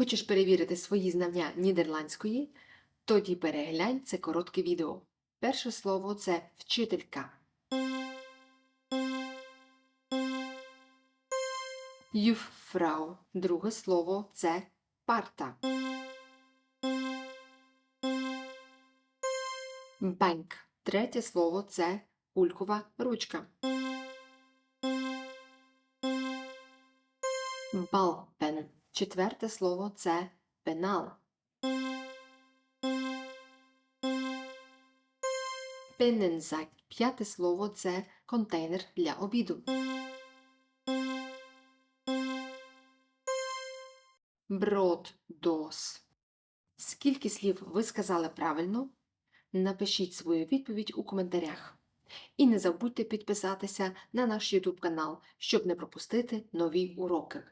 Хочеш перевірити свої знання нідерландської? Тоді переглянь це коротке відео. Перше слово це вчителька. Юффрау. Друге слово це парта. Банк. Третє слово це кулькова ручка. Балпен. Четверте слово це пенал. Пенензак. П'яте слово це контейнер для обіду. Броддос. Скільки слів ви сказали правильно? Напишіть свою відповідь у коментарях. І не забудьте підписатися на наш YouTube канал, щоб не пропустити нові уроки.